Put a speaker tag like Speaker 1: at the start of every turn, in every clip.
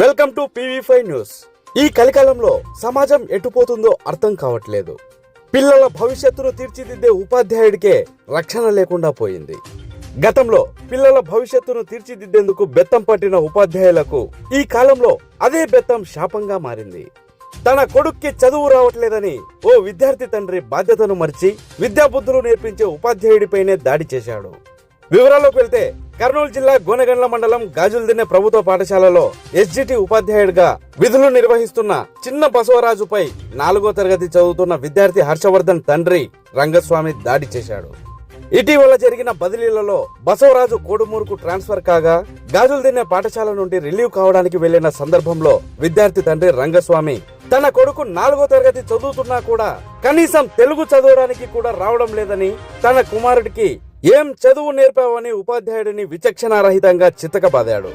Speaker 1: Welcome to P V five news. ఈ కలికాలంలో సమాజం ఎటుపోతుందో అర్థం కావట్లేదు. పిల్లల భవిష్యత్తును తీర్చిదిద్దే ఉపాధ్యాయుడికే రక్షణ లేకుండా పోయింది. గతంలో పిల్లల భవిష్యత్తును తీర్చిదిద్దేందుకు బెత్తం పట్టిన ఉపాధ్యాయులకు ఈ కాలంలో అదే బెత్తం శాపంగా మారింది. తన కొడుక్కి చదువు రావట్లేదని ఓ విద్యార్థి తండ్రి బాధ్యతను మరిచి విద్యాబుద్ధులు నేర్పించే ఉపాధ్యాయుడిపైనే దాడి చేశాడు. వివరాల్లోకి వెళ్తే కర్నూలు జిల్లా గోనగండ్ల మండలం గాజులదిన్నె ప్రభుత్వ పాఠశాలలో ఎస్జిటి ఉపాధ్యాయుడిగా విధులు నిర్వహిస్తున్న చిన్న బసవరాజుపై నాలుగో తరగతి చదువుతున్న విద్యార్థి హర్షవర్ధన్ తండ్రి రంగస్వామి దాడి చేశాడు. ఇటీవల జరిగిన బదిలీలలో బసవరాజు కోడుమూరుకు ట్రాన్స్ఫర్ కాగా గాజులదిన్నె పాఠశాల నుండి రిలీవ్ కావడానికి వెళ్ళిన సందర్భంలో విద్యార్థి తండ్రి రంగస్వామి తన కొడుకు నాలుగో తరగతి చదువుతున్నా కూడా కనీసం తెలుగు చదవడానికి కూడా రావడం లేదని తన కుమారుడికి ఏం చదువు నేర్పావని ఉపాధ్యాయుడిని విచక్షణారహితంగా చితకబాదాడు.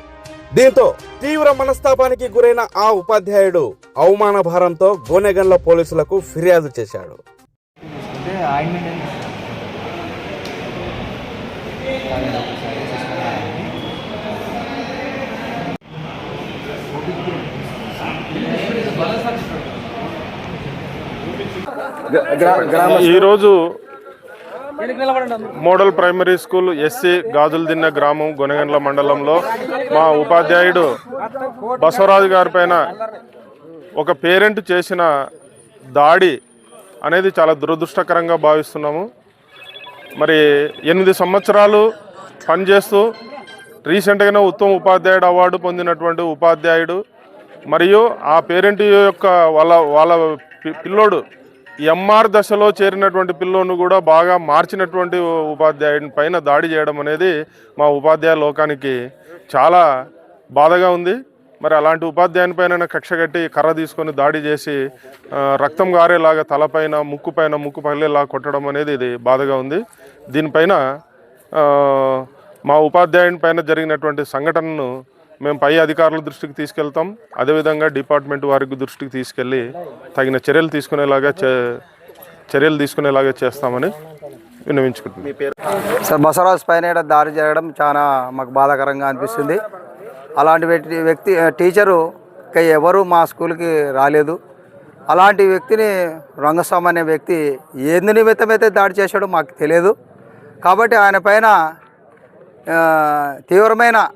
Speaker 1: దీంతో తీవ్ర మనస్తాపానికి గురైన ఆ ఉపాధ్యాయుడు అవమాన భారంతో గోనెగండ్ల పోలీసులకు ఫిర్యాదు చేశాడు.
Speaker 2: ఈరోజు model primary school S C Gajuladinne గ్రామం గొనగండ్ల మండలంలో మా ఉపాధ్యాయుడు బసవరాజు గారి పైన ఒక పేరెంట్ చేసిన దాడి అనేది చాలా దురదృష్టకరంగా భావిస్తున్నాము. మరి ఎనిమిది సంవత్సరాలు పనిచేస్తూ రీసెంట్గానే ఉత్తమ ఉపాధ్యాయుడు అవార్డు పొందినటువంటి ఉపాధ్యాయుడు మరియు ఆ పేరెంట్ యొక్క వాళ్ళ వాళ్ళ పిల్లోడు ఎంఆర్ దశలో చేరినటువంటి పిల్లోను కూడా బాగా మార్చినటువంటి ఉపాధ్యాయుని పైన దాడి చేయడం అనేది మా ఉపాధ్యాయ లోకానికి చాలా బాధగా ఉంది. మరి అలాంటి ఉపాధ్యాయుని పైన కక్ష కట్టి కర్ర తీసుకొని దాడి చేసి రక్తం గారేలాగా తలపైన ముక్కు పైన ముక్కు పగిలేలా కొట్టడం అనేది ఇది బాధగా ఉంది. దీనిపైన మా ఉపాధ్యాయుని పైన జరిగినటువంటి సంఘటనను మేము పై అధికారుల దృష్టికి తీసుకెళ్తాం. అదేవిధంగా డిపార్ట్మెంట్ వారికి దృష్టికి తీసుకెళ్ళి తగిన చర్యలు తీసుకునేలాగా చే- చర్యలు తీసుకునేలాగా చేస్తామని విన్నవించుకుంటున్నాం.
Speaker 3: సార్ బసవరాజ్ పైన దారి దాడి జరగడం చాలా మాకు బాధాకరంగా అనిపిస్తుంది. అలాంటి వ్యక్తి టీచరు ఎవరు మా స్కూల్కి రాలేదు. అలాంటి వ్యక్తిని రంగస్వామి అనే వ్యక్తి ఏంది నిమిత్తమైతే దాడి చేశాడో మాకు తెలియదు. కాబట్టి ఆయన పైన తీవ్రమైన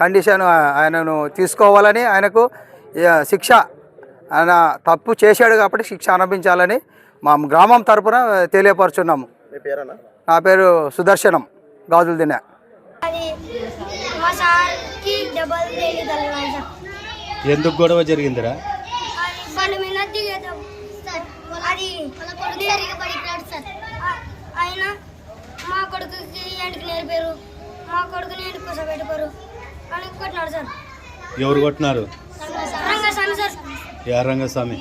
Speaker 3: కండిషన్ ఆయనను తీసుకోవాలని ఆయనకు శిక్ష ఆయన తప్పు చేశాడు కాబట్టి శిక్ష అనిపించాలని మా గ్రామం తరపున తెలియపరుచున్నాము. నా పేరు సుదర్శనం గాజుల దిన
Speaker 4: ఎందుకు గొడవ జరిగిందిరా?
Speaker 5: ఆయన మా కొడుకుకి ఎండుకు నేర్పారు? మా కొడుకుని ఎండుకు
Speaker 4: ఎవరు కొట్టినారు? ఏ రంగస్వామి.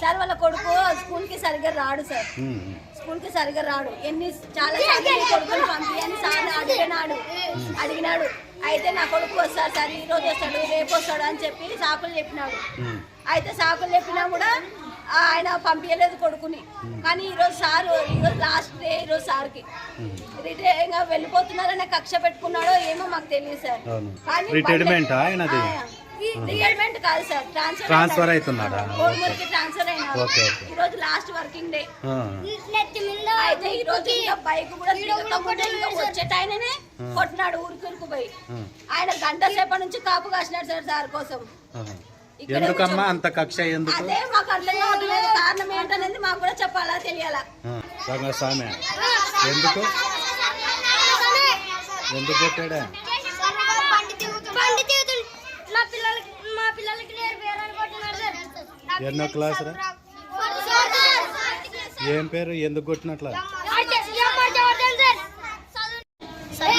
Speaker 5: సార్.
Speaker 6: వాళ్ళ కొడుకు స్కూల్కి సరిగ్గా రాడు సార్. స్కూల్కి సరిగ్గా రాడు. ఎన్ని చాలా కొడుకుని పంపించని సార్ అడిగినాడు. అడిగినాడు. అయితే నా కొడుకు వస్తాడు సార్ ఈ రోజు వస్తాడు రేపు వస్తాడు అని చెప్పి సాకులు చెప్పినాడు. అయితే సాకులు చెప్పినా కూడా ఆయన పంపించలేదు కొడుకుని. కానీ ఈరోజు సారు ఈరోజు లాస్ట్ డే ఈరోజు సార్కి. రిటైర్ ఇంకా వెళ్ళిపోతున్నారనే కక్ష పెట్టుకున్నాడో ఏమో మాకు తెలియదు సార్. కానీ
Speaker 4: రిటైర్మెంటా ఆయనది?
Speaker 6: రిటైర్మెంట్ కాదు సార్. ట్రాన్స్ఫర్
Speaker 4: ట్రాన్స్ఫర్ అవుతున్నాడా?
Speaker 6: కోడుమూరికి ట్రాన్స్ఫర్
Speaker 4: ఓకే.
Speaker 6: ఈ రోజు లాస్ట్ వర్కింగ్ డే అయితే ఈ రోజు బైక్ కూడా ఇంకా వచ్చేటాయననే కొట్టినాడు ఊరికి ఊరికి పోయి. ఆయన గంట సేపటి నుంచి కాపు కాసినాడు సార్ సార్ కోసం.
Speaker 4: ఎందుకమ్మా అంత కక్ష ఎందుకు?
Speaker 6: అదే మాకు అర్థం కావట్లేదు. కారణం ఏంటనేది మాకు కూడా చెప్పాలా తెలియాలా?
Speaker 4: రంగస్వామి ఎందుకు? ఎందుకు
Speaker 5: సార్.
Speaker 4: ఎన్నో క్లాస్ రా? ఏం పేరు? ఎందుకు కొట్టినట్లా?
Speaker 5: సార్.